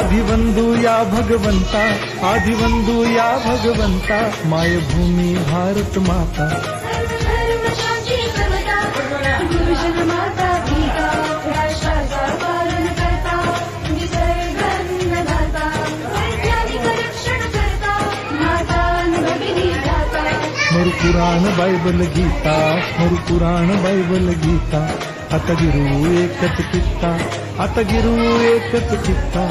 आदिवंदू या भगवंता आदिवंदू या भगवंता मायभूमी भारत माता. मरुपुराण बायबल गीता मरुपुराण बायबल गीता. आता गिरू एकच चित्ता आता गिरू एकच चित्ता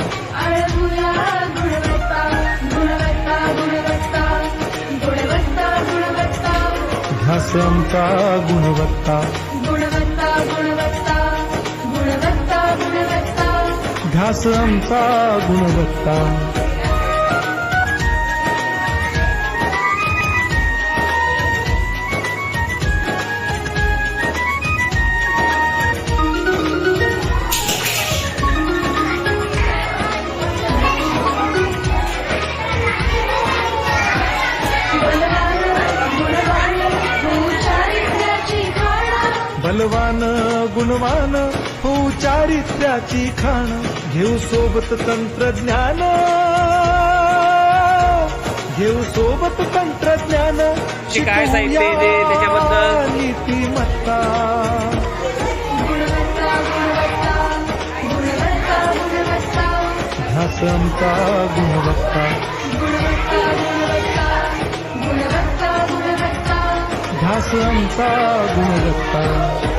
ध्यास आमचा गुणवत्ता ध्यास आमचा गुणवत्ता. बलवान गुणवान हो चारित्र्याची खाण. घेऊ सोबत तंत्रज्ञान. घेऊ सोबत तंत्रज्ञान. ते काय साहित्य त्याच्याबद्दल? नीतिमत्ता. गुणवत्ता. ध्यास आमचा गुणवत्ता